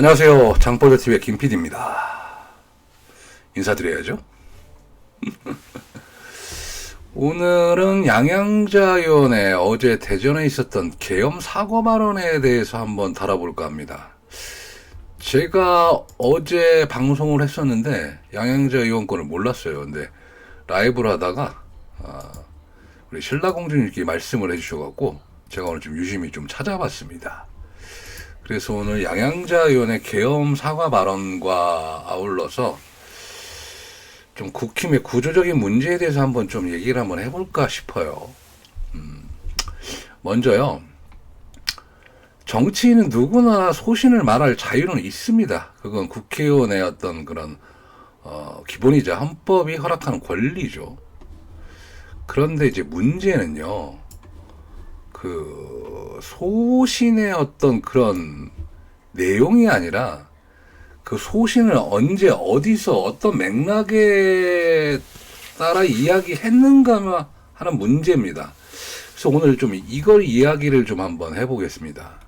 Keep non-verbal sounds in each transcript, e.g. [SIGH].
안녕하세요. 장포대TV의 김PD입니다. 인사드려야죠. [LAUGHS] 오늘은 양양자 의원의 어제 대전에 있었던 계엄 사과 발언에 대해서 한번 다뤄볼까 합니다. 제가 어제 방송을 했었는데 양양자 의원 건을 몰랐어요. 근데 라이브를 하다가 아, 우리 신라공주님께 말씀을 해주셔갖고 제가 오늘 좀 유심히 좀 찾아봤습니다. 그래서 오늘 양양자 의원의 계엄 사과 발언과 아울러서 좀 국힘의 구조적인 문제에 대해서 한번 좀 얘기를 한번 해볼까 싶어요. 음, 먼저요. 정치인은 누구나 소신을 말할 자유는 있습니다. 그건 국회의원의 어떤 그런 어, 기본이자 헌법이 허락하는 권리죠. 그런데 이제 문제는요. 그 소신의 어떤 그런 내용이 아니라 그 소신을 언제 어디서 어떤 맥락에 따라 이야기했는가 하는 문제입니다. 그래서 오늘 좀 이걸 이야기를 좀 한번 해보겠습니다.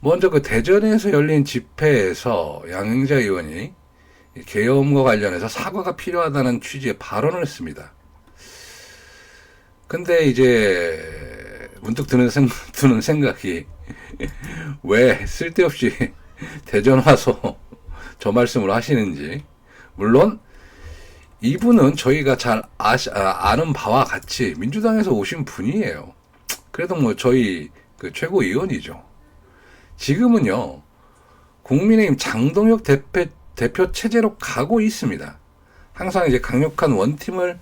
먼저 그 대전에서 열린 집회에서 양행자 의원이 계엄과 관련해서 사과가 필요하다는 취지의 발언을 했습니다. 근데 이제 문득 드는, 생, [LAUGHS] 드는 생각이 왜 쓸데없이 [LAUGHS] 대전 와서 [LAUGHS] 저 말씀을 하시는지 물론 이분은 저희가 잘 아시, 아, 아는 바와 같이 민주당에서 오신 분이에요. 그래도 뭐 저희 그 최고 의원이죠. 지금은요 국민의힘 장동혁 대표, 대표 체제로 가고 있습니다. 항상 이제 강력한 원팀을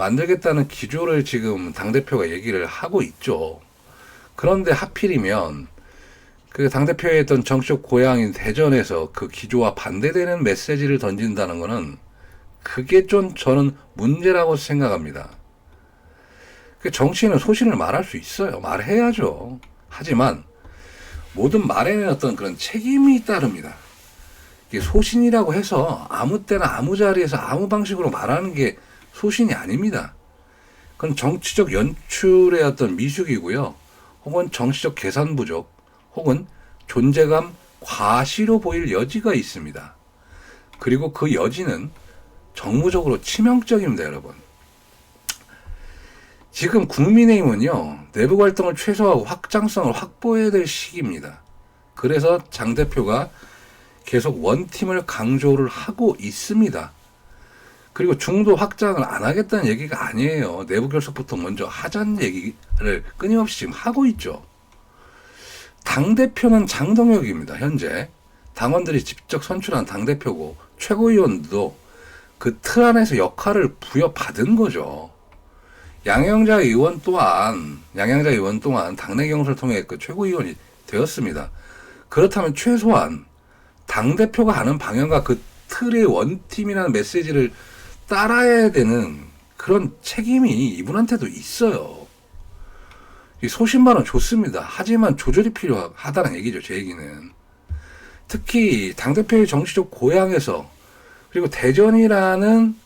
만들겠다는 기조를 지금 당대표가 얘기를 하고 있죠. 그런데 하필이면 그 당대표의 어떤 정치적 고향인 대전에서 그 기조와 반대되는 메시지를 던진다는 것은 그게 좀 저는 문제라고 생각합니다. 그 정치인은 소신을 말할 수 있어요. 말해야죠. 하지만 모든 말에는 어떤 그런 책임이 따릅니다. 소신이라고 해서 아무 때나 아무 자리에서 아무 방식으로 말하는 게 소신이 아닙니다. 그건 정치적 연출의 어떤 미숙이고요. 혹은 정치적 계산 부족, 혹은 존재감 과시로 보일 여지가 있습니다. 그리고 그 여지는 정무적으로 치명적입니다, 여러분. 지금 국민의힘은요, 내부 활동을 최소화하고 확장성을 확보해야 될 시기입니다. 그래서 장 대표가 계속 원팀을 강조를 하고 있습니다. 그리고 중도 확장을 안 하겠다는 얘기가 아니에요. 내부 결속부터 먼저 하자는 얘기를 끊임없이 지금 하고 있죠. 당대표는 장동혁입니다, 현재. 당원들이 직접 선출한 당대표고, 최고위원도 그 틀 안에서 역할을 부여받은 거죠. 양영자 의원 또한, 양영자 의원 또한 당내 경선을 통해 그 최고위원이 되었습니다. 그렇다면 최소한 당 대표가 하는 방향과 그 틀의 원팀이라는 메시지를 따라야 되는 그런 책임이 이분한테도 있어요. 이 소신발언 좋습니다. 하지만 조절이 필요하다는 얘기죠, 제 얘기는. 특히 당대표의 정치적 고향에서 그리고 대전이라는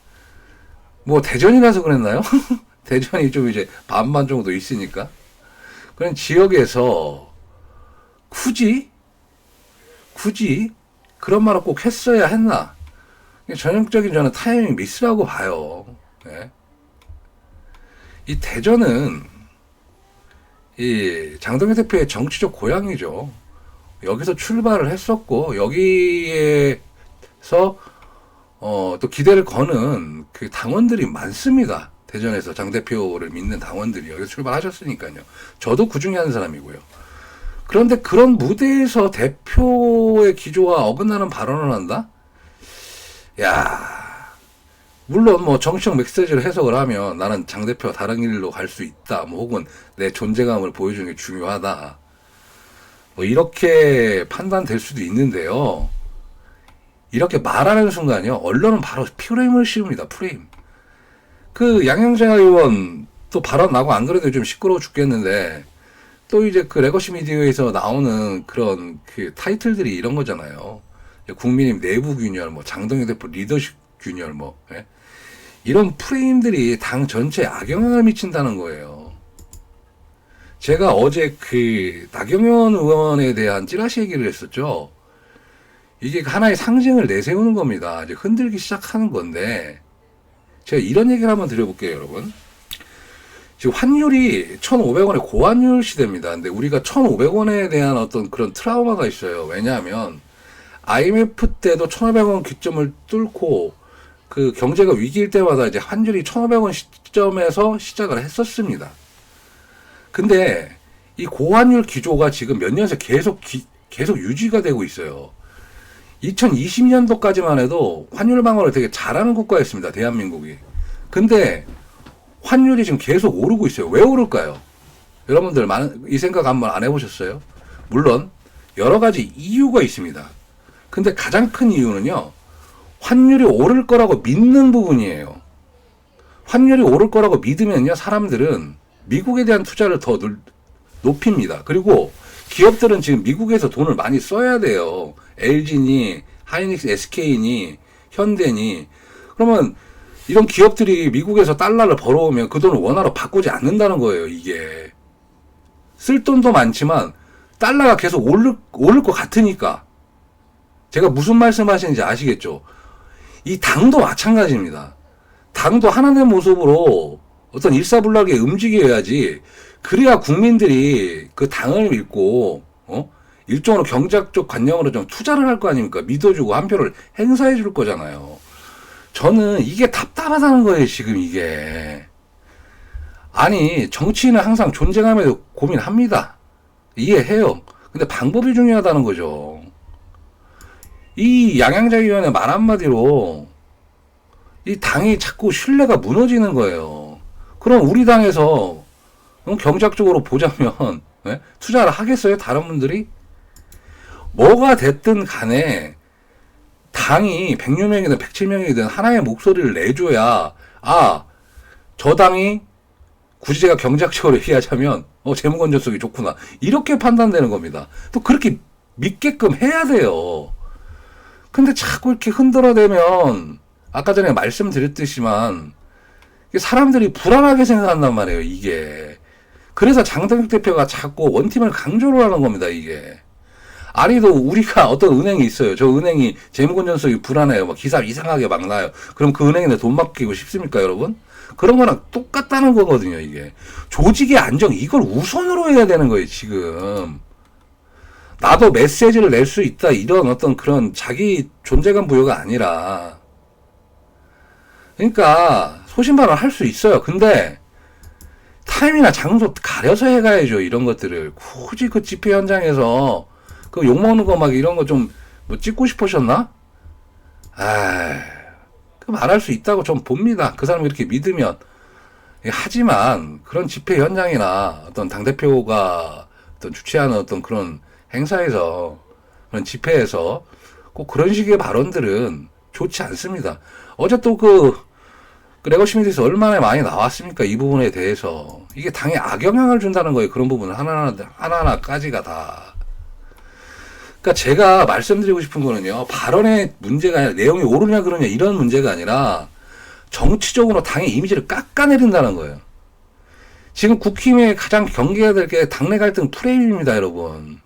뭐 대전이라서 그랬나요? [LAUGHS] 대전이 좀 이제 반반 정도 있으니까 그런 지역에서 굳이 굳이 그런 말을 꼭 했어야 했나? 전형적인 저는 타이밍 미스라고 봐요. 네. 이 대전은 이 장동현 대표의 정치적 고향이죠. 여기서 출발을 했었고 여기에서 어, 또 기대를 거는 그 당원들이 많습니다. 대전에서 장 대표를 믿는 당원들이 여기서 출발하셨으니까요. 저도 그 중에 한 사람이고요. 그런데 그런 무대에서 대표의 기조와 어긋나는 발언을 한다? 야, 물론 뭐 정치적 메시지를 해석을 하면 나는 장 대표가 다른 길로 갈 수 있다. 뭐 혹은 내 존재감을 보여주는 게 중요하다. 뭐 이렇게 판단될 수도 있는데요. 이렇게 말하는 순간요. 언론은 바로 프레임을 씌웁니다. 프레임. 그 양영자 의원 또 발언 나고 안 그래도 좀 시끄러워 죽겠는데 또 이제 그 레거시 미디어에서 나오는 그런 그 타이틀들이 이런 거잖아요. 국민의 내부 균열, 뭐 장동영 대표 리더십 균열, 뭐 예? 이런 프레임들이 당 전체에 악영향을 미친다는 거예요. 제가 어제 그 나경원 의원에 대한 찌라시 얘기를 했었죠. 이게 하나의 상징을 내세우는 겁니다. 이제 흔들기 시작하는 건데 제가 이런 얘기를 한번 드려볼게요, 여러분. 지금 환율이 1,500원의 고환율 시대입니다. 근데 우리가 1,500원에 대한 어떤 그런 트라우마가 있어요. 왜냐하면 IMF 때도 1,500원 기점을 뚫고 그 경제가 위기일 때마다 이제 환율이 1,500원 시점에서 시작을 했었습니다. 근데 이 고환율 기조가 지금 몇 년째 계속 기- 계속 유지가 되고 있어요. 2020년도까지만 해도 환율 방어를 되게 잘하는 국가였습니다. 대한민국이. 근데 환율이 지금 계속 오르고 있어요. 왜 오를까요? 여러분들 많은 이 생각 한번 안 해보셨어요? 물론 여러 가지 이유가 있습니다. 근데 가장 큰 이유는요. 환율이 오를 거라고 믿는 부분이에요. 환율이 오를 거라고 믿으면요. 사람들은 미국에 대한 투자를 더 늘- 높입니다. 그리고 기업들은 지금 미국에서 돈을 많이 써야 돼요. LG니, 하이닉스, SK니, 현대니. 그러면 이런 기업들이 미국에서 달러를 벌어오면 그 돈을 원화로 바꾸지 않는다는 거예요, 이게. 쓸 돈도 많지만 달러가 계속 오를, 오를 것 같으니까. 제가 무슨 말씀 하시는지 아시겠죠? 이 당도 마찬가지입니다. 당도 하나된 모습으로 어떤 일사불란하게 움직여야지 그래야 국민들이 그 당을 믿고 어? 일종으로 경제적 관념으로 좀 투자를 할 거 아닙니까? 믿어주고 한 표를 행사해 줄 거잖아요. 저는 이게 답답하다는 거예요, 지금 이게. 아니, 정치인은 항상 존재감에도 고민합니다. 이해해요. 근데 방법이 중요하다는 거죠. 이 양양자위원회 말 한마디로 이 당이 자꾸 신뢰가 무너지는 거예요. 그럼 우리 당에서 음, 경제학적으로 보자면 [LAUGHS] 예? 투자를 하겠어요? 다른 분들이? 뭐가 됐든 간에 당이 106명이든 107명이든 하나의 목소리를 내줘야 아, 저 당이 굳이 제가 경제학적으로 [LAUGHS] 얘기하자면 어, 재무건전성이 좋구나. 이렇게 판단되는 겁니다. 또 그렇게 믿게끔 해야 돼요. 근데 자꾸 이렇게 흔들어대면 아까 전에 말씀드렸듯이만 사람들이 불안하게 생각한단 말이에요, 이게. 그래서 장동혁 대표가 자꾸 원팀을 강조를 하는 겁니다, 이게. 아니도 우리가 [LAUGHS] 어떤 은행이 있어요. 저 은행이 재무건전성이 불안해요. 막 기사 이상하게 막 나요. 그럼 그 은행에 돈 맡기고 싶습니까, 여러분? 그런 거랑 똑같다는 거거든요, 이게. 조직의 안정, 이걸 우선으로 해야 되는 거예요, 지금. 나도 메시지를 낼 수 있다, 이런 어떤 그런 자기 존재감 부여가 아니라. 그러니까, 소신발언 할 수 있어요. 근데, 타임이나 장소 가려서 해가야죠, 이런 것들을. 굳이 그 집회 현장에서, 그 욕먹는 거 막 이런 거 좀, 뭐 찍고 싶으셨나? 아, 그 말할 수 있다고 좀 봅니다. 그 사람이 이렇게 믿으면. 예, 하지만, 그런 집회 현장이나 어떤 당 대표가 어떤 주최하는 어떤 그런 행사에서, 그런 집회에서 꼭 그런 식의 발언들은 좋지 않습니다. 어제 또 그, 그 레거시미디에서 얼마나 많이 나왔습니까? 이 부분에 대해서. 이게 당에 악영향을 준다는 거예요. 그런 부분은 하나하나, 하나하나까지가 다. 그러니까 제가 말씀드리고 싶은 거는요. 발언의 문제가 아니라 내용이 옳으냐 그러냐 이런 문제가 아니라 정치적으로 당의 이미지를 깎아내린다는 거예요. 지금 국힘의 가장 경계해야 될 게 당내 갈등 프레임입니다, 여러분.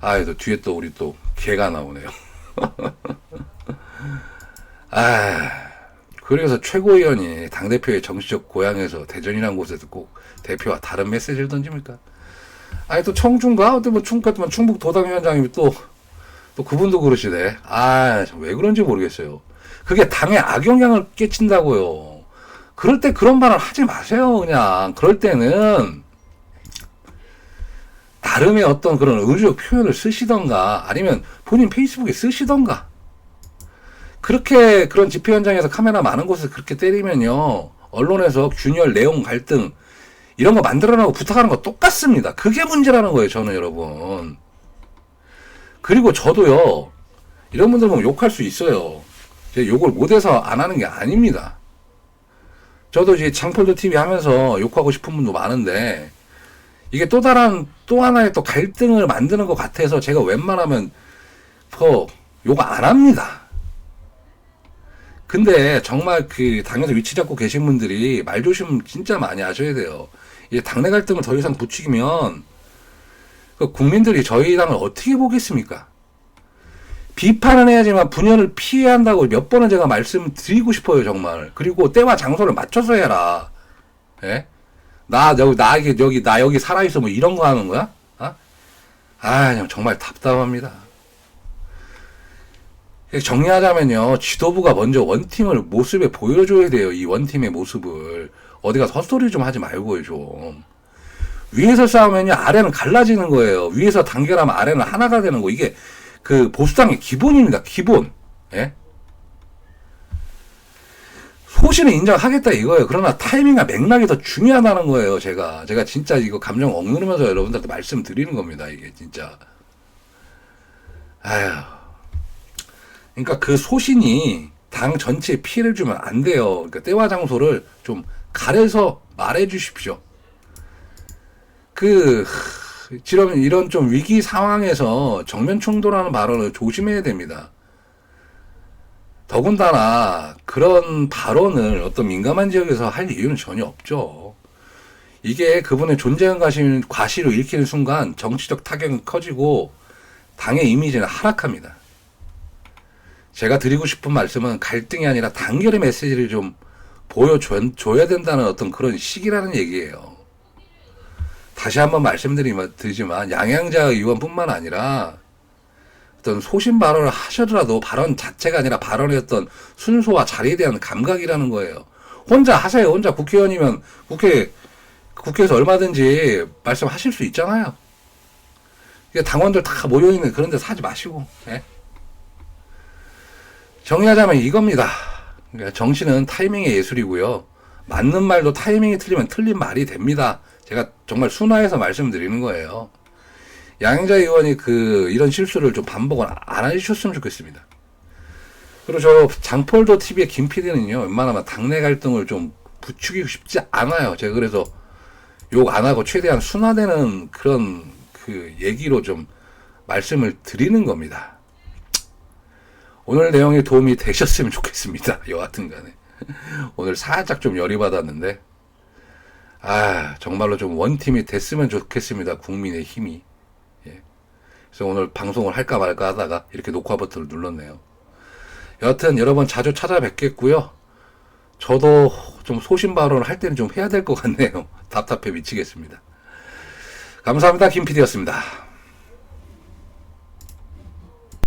아, 또 뒤에 또 우리 또 개가 나오네요. [LAUGHS] 아, 그래서 최고위원이 당대표의 정치적 고향에서 대전이라는 곳에서 꼭 대표와 다른 메시지를 던집니까? 아니, 또 청중가? 어때, 뭐, 충, 충북 도당위원장님이 또, 또 그분도 그러시네. 아, 저왜 그런지 모르겠어요. 그게 당의 악영향을 끼친다고요. 그럴 때 그런 말을 하지 마세요, 그냥. 그럴 때는, 나름의 어떤 그런 의료적 표현을 쓰시던가, 아니면 본인 페이스북에 쓰시던가. 그렇게 그런 집회 현장에서 카메라 많은 곳에서 그렇게 때리면요. 언론에서 균열, 내용 갈등, 이런 거 만들어라고 부탁하는 거 똑같습니다. 그게 문제라는 거예요, 저는 여러분. 그리고 저도요, 이런 분들 보면 욕할 수 있어요. 제가 욕을 못해서 안 하는 게 아닙니다. 저도 이제 장폴드 TV 하면서 욕하고 싶은 분도 많은데, 이게 또 다른, 또 하나의 또 갈등을 만드는 것 같아서 제가 웬만하면 더욕안 합니다. 근데 정말 그 당에서 위치 잡고 계신 분들이 말 조심 진짜 많이 하셔야 돼요. 이게 당내 갈등을 더 이상 부추기면 그 국민들이 저희 당을 어떻게 보겠습니까? 비판은 해야지만 분열을 피해야 한다고 몇 번을 제가 말씀드리고 싶어요, 정말. 그리고 때와 장소를 맞춰서 해라. 예? 나, 여기, 나, 여기, 나 여기 살아 있어. 뭐 이런 거 하는 거야? 어? 아, 정말 답답합니다. 정리하자면요, 지도부가 먼저 원팀을 모습에 보여줘야 돼요. 이 원팀의 모습을. 어디 가서 헛소리 좀 하지 말고요, 좀. 위에서 싸우면요, 아래는 갈라지는 거예요. 위에서 단결하면 아래는 하나가 되는 거. 이게 그 보수당의 기본입니다. 기본. 예? 소신을 인정하겠다 이거예요. 그러나 타이밍과 맥락이 더 중요하다는 거예요. 제가 제가 진짜 이거 감정 억누르면서 여러분들한테 말씀드리는 겁니다. 이게 진짜. 아휴. 그러니까 그 소신이 당 전체에 피해를 주면 안 돼요. 그러니까 때와 장소를 좀 가려서 말해 주십시오. 그 지금 이런 좀 위기 상황에서 정면 충돌하는 발언을 조심해야 됩니다. 더군다나 그런 발언을 어떤 민감한 지역에서 할 이유는 전혀 없죠. 이게 그분의 존재감 과시- 과시로 읽히는 순간 정치적 타격은 커지고 당의 이미지는 하락합니다. 제가 드리고 싶은 말씀은 갈등이 아니라 단결의 메시지를 좀 보여줘야 된다는 어떤 그런 시기라는 얘기예요. 다시 한번 말씀드리지만 양양자 의원뿐만 아니라 어떤 소신 발언을 하셔더라도 발언 자체가 아니라 발언의 어떤 순서와 자리에 대한 감각이라는 거예요. 혼자 하세요. 혼자 국회의원이면 국회 국회에서 얼마든지 말씀하실 수 있잖아요. 당원들 다 모여 있는 그런 데서 하지 마시고. 예? 정리하자면 이겁니다. 그러니까 정치는 타이밍의 예술이고요. 맞는 말도 타이밍이 틀리면 틀린 말이 됩니다. 제가 정말 순화해서 말씀드리는 거예요. 양자 의원이 그 이런 실수를 좀 반복을 안 해주셨으면 좋겠습니다. 그리고 저 장폴도 TV의 김 PD는요, 웬만하면 당내 갈등을 좀 부추기고 싶지 않아요. 제가 그래서 욕 안 하고 최대한 순화되는 그런 그 얘기로 좀 말씀을 드리는 겁니다. 오늘 내용이 도움이 되셨으면 좋겠습니다. [LAUGHS] 여하튼 간에. 오늘 살짝 좀 열이 받았는데, 아, 정말로 좀 원팀이 됐으면 좋겠습니다. 국민의 힘이. 예. 그래서 오늘 방송을 할까 말까 하다가 이렇게 녹화 버튼을 눌렀네요. 여하튼 여러분 자주 찾아뵙겠고요. 저도 좀 소신 발언을 할 때는 좀 해야 될 것 같네요. [LAUGHS] 답답해 미치겠습니다. 감사합니다. 김 PD였습니다.